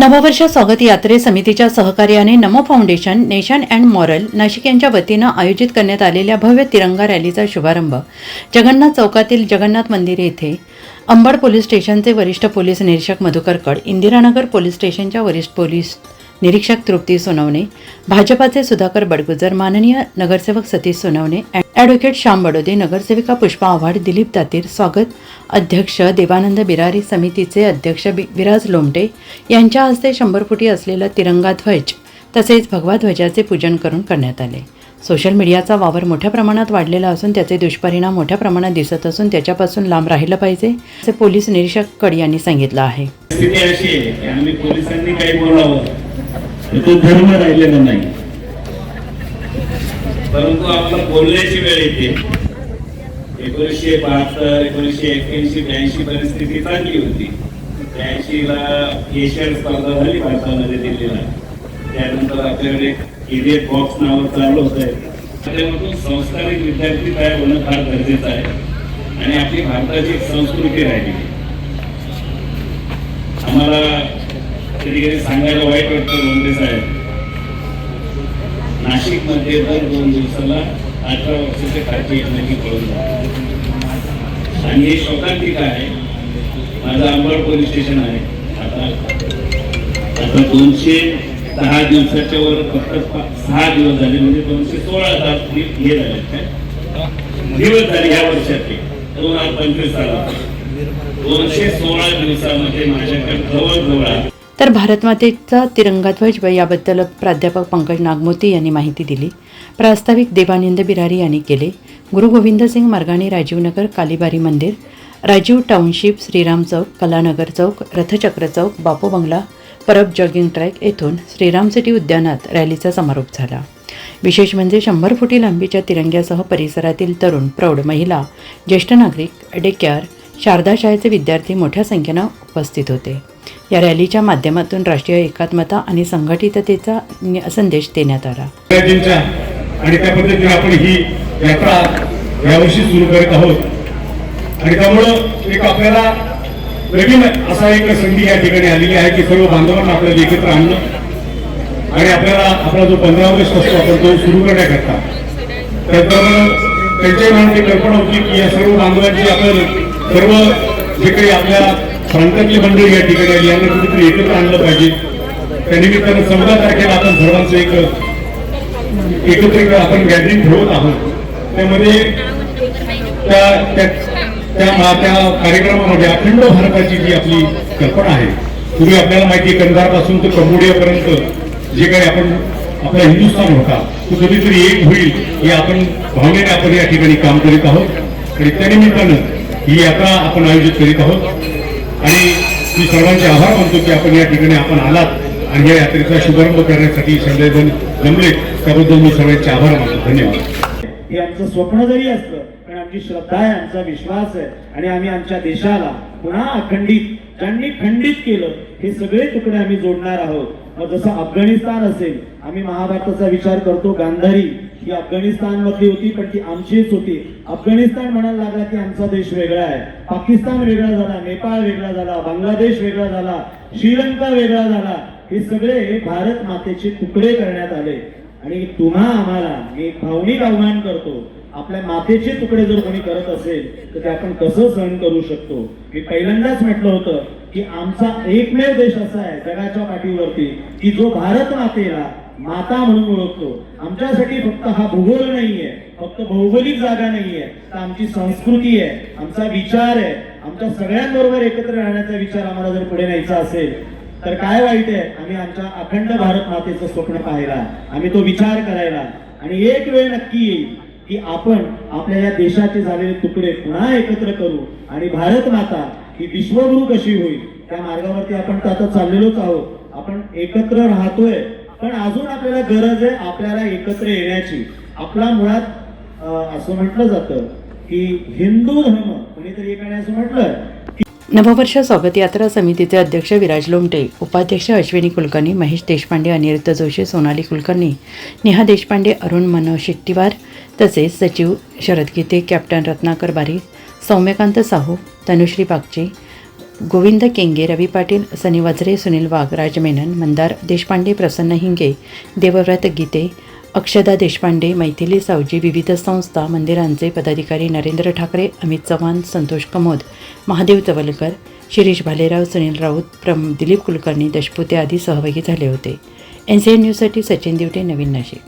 नववर्ष स्वागत यात्रे समितीच्या सहकार्याने Namo foundation nation and moral Nashik यांच्या वतीनं आयोजित करण्यात आलेल्या भव्य तिरंगा रॅलीचा शुभारंभ. जगन्नाथ चौकातील जगन्नाथ मंदिर येथे अंबड पोलीस स्टेशनचे वरिष्ठ पोलीस निरीक्षक मधुकरकड इंदिरानगर पोलीस स्टेशनच्या वरिष्ठ पोलीस निरीक्षक तृप्ती सोनवणे भाजपाचे सुधाकर बडगुजर माननीय नगरसेवक सतीश सोनवणे ॲडव्होकेट श्याम बडोदे नगरसेविका पुष्पा आव्हाड दिलीप तातीर स्वागत. अध्यक्ष देवानंद बिरारी समितीचे अध्यक्ष विराज लोमटे यांच्या हस्ते शंभर फुटी असलेला तिरंगा ध्वज तसेच भगवा ध्वजाचे पूजन करून करण्यात आले. सोशल मीडियाचा वावर मोठ्या प्रमाणात वाढलेला असून त्याचे दुष्परिणाम मोठ्या प्रमाणात दिसत असून त्याच्यापासून लांब राहिलं पाहिजे असे पोलीस निरीक्षक कड यांनी सांगितलं आहे. स्थिती अशी आहे की आम्ही पोलिसांनी काही बोलावं तो धर्म राहिलेला नाही. परंतु आपला बोलण्याची वेळ येते. एकोणीसशे बहात्तर एकोणीसशे एक्क्याऐंशी ब्याऐंशी परिस्थिती चांगली होती. ब्याऐंशी ला एशियन स्पर्धा झाली भारतामध्ये दिल्लीला. त्यानंतर आपल्याकडे इडियट बॉक्स नावावर चालू होत आहे त्यामधून संस्कारिक विद्यार्थी तयार होणं फार गरजेचं आहे. आणि आपली भारताची संस्कृती राहिली. आम्हाला कधी कधी सांगायला वाईट वाटतं लोंढे साहेब. नाशिकमध्ये दर दोन दिवसाला अठरा वर्षाच्या खालची एकमेकी कळून जातात. आणि हे शोकांतिक आहे. माझं अंबड पोलीस स्टेशन आहे. आता आता दोनशे दहा दिवसाच्या वर फक्त सहा दिवस झाले. म्हणजे दोनशे सोळा तास हे झाले. काय दिवस झाले ह्या वर्षातले. दोन हजार पंचवीस साला दोनशे सोळा दिवसामध्ये माझ्याकडे जवळजवळ आहे. तर भारतमातेचा तिरंगा ध्वज याबद्दल प्राध्यापक पंकज नागमोती यांनी माहिती दिली. प्रास्ताविक देवानंद बिरारी यांनी केले. गुरु गोविंद सिंग मार्गाने राजीवनगर कालीबारी मंदिर राजीव टाउनशिप श्रीराम चौक कलानगर चौक रथचक्र चौक बापू बंगला परब जॉगिंग ट्रॅक येथून श्रीराम सिटी उद्यानात रॅलीचा समारोप झाला. विशेष म्हणजे शंभर फुटी लांबीच्या तिरंग्यासह परिसरातील तरुण प्रौढ महिला ज्येष्ठ नागरिक डेक्यार शारदा शाळेचे विद्यार्थी मोठ्या संख्येनं उपस्थित होते. या रॅलीच्या माध्यमातून राष्ट्रीय एकात्मता आणि संघटिततेचा संदेश देण्यात आला. आणि त्या पद्धतीने आपण ही यात्रा यावर्षी सुरू करत आहोत. आणि त्यामुळं एक आपल्याला नवीन असा एक संधी या ठिकाणी आलेली आहे की सर्व बांधवांना आपल्याला एकत्र आणणं आणि आपल्याला आपला जो पंधरा ऑगस्ट असतो आपण तो सुरू करण्याकरता. त्याचबरोबर त्यांच्याही मनात कल्पना होती की या सर्व बांधवांची आपण सर्व जे काही आपल्या प्रांतातली मंडळी या ठिकाणी आली यांना कुठेतरी एकत्र आणलं पाहिजे. त्या निमित्तानं चौदा तारखेला आपण सर्वांचं एक एकत्र आपण गॅदरिंग ठेवत आहोत. त्यामध्ये त्या त्या त्या कार्यक्रमामध्ये अखंड भारताची जी आपली कल्पना आहे पूर्वी आपल्याला माहिती आहे कंधारपासून तर कंबोडियापर्यंत जे काही आपण आपला हिंदुस्थान होता तो कधीतरी एक होईल हे आपण भावनेने आपण या ठिकाणी काम करीत आहोत. आणि त्यानिमित्तानं ही यात्रा आपण आयोजित करीत आहोत. आणि मी सर्वांचे आभार मानतो की आपण या ठिकाणी आपण आलात आणि या यात्रेचा शुभारंभ करण्यासाठी सगळेजण जमले त्याबद्दल मी सर्वांचे आभार मानतो. धन्यवाद. हे आमचं स्वप्न जरी असलं पण आमची श्रद्धा आहे आमचा विश्वास आहे आणि आम्ही आमच्या देशाला पुन्हा अखंडित त्यांनी खंडित केलं. हे सगळे तुकडे आम्ही जोडणार आहोत. मग जसं अफगाणिस्तान असेल आम्ही महाभारताचा विचार करतो गांधारी ही अफगाणिस्तान मधली होती पण ती आमचीच होती. अफगाणिस्तान म्हणायला लागला की आमचा देश वेगळा आहे. पाकिस्तान वेगळा झाला नेपाळ वेगळा झाला बांगलादेश वेगळा झाला श्रीलंका वेगळा झाला. हे सगळे भारत मातेचे तुकडे करण्यात आले. आणि तुम्हा आम्हाला एक भावनिक आव्हान करतो. आपल्या माथेचे तुकडे जर कोणी करत असेल तर ते आपण कसं सहन करू शकतो? मी पहिल्यांदाच म्हटलं होतं की आमचा एकमेव देश असा आहे जगाच्या पाठीवरती की जो भारत मातेला माता म्हणून ओळखतो. आमच्यासाठी फक्त हा भूगोल नाहीये फक्त भौगोलिक जागा नाहीये तर आमची संस्कृती आहे आमचा विचार आहे आमच्या सगळ्यांबरोबर एकत्र राहण्याचा विचार आम्हाला जर पुढे न्यायचा असेल तर काय वाईट आहे? आम्ही आमच्या अखंड भारत मातेचं स्वप्न पाहायला आम्ही तो विचार करायला. आणि एक वेळ नक्की येईल की आपण आपल्या या देशाचे झालेले तुकडे पुन्हा एकत्र करू आणि भारत माता ही विश्वगुरु कशी होईल त्या मार्गावरती आपण तर आता चाललेलोच आहोत. आपण एकत्र राहतोय पण अजून आपल्याला गरज आहे आपल्याला एकत्र येण्याची. आपला मुळात असं म्हटलं जातं की हिंदू धर्म कोणीतरी एकाने असं म्हटलं नववर्ष स्वागत यात्रा समितीचे अध्यक्ष विराज लोमटे उपाध्यक्ष अश्विनी कुलकर्णी महेश देशपांडे अनिरुद्ध जोशी सोनाली कुलकर्णी नेहा देशपांडे अरुण मनोज शेट्टीवार तसेच सचिव शरद गीते कॅप्टन रत्नाकर बारी सौम्यकांत साहू तनुश्री बागचे गोविंद केंगे रवी पाटील सनी वज्रे सुनील वाघ राजमेनन मंदार देशपांडे प्रसन्न हिंगे देवव्रत गीते अक्षदा देशपांडे मैथिली सावजी विविध संस्था मंदिरांचे पदाधिकारी नरेंद्र ठाकरे अमित चव्हाण संतोष कमोद महादेव चवलकर शिरीष भालेराव सुनील राऊत प्रम दिलीप कुलकर्णी दशपुते आदी सहभागी झाले होते. एन सी एन न्यूजसाठी सचिन दिवटे नवीन नाशिक.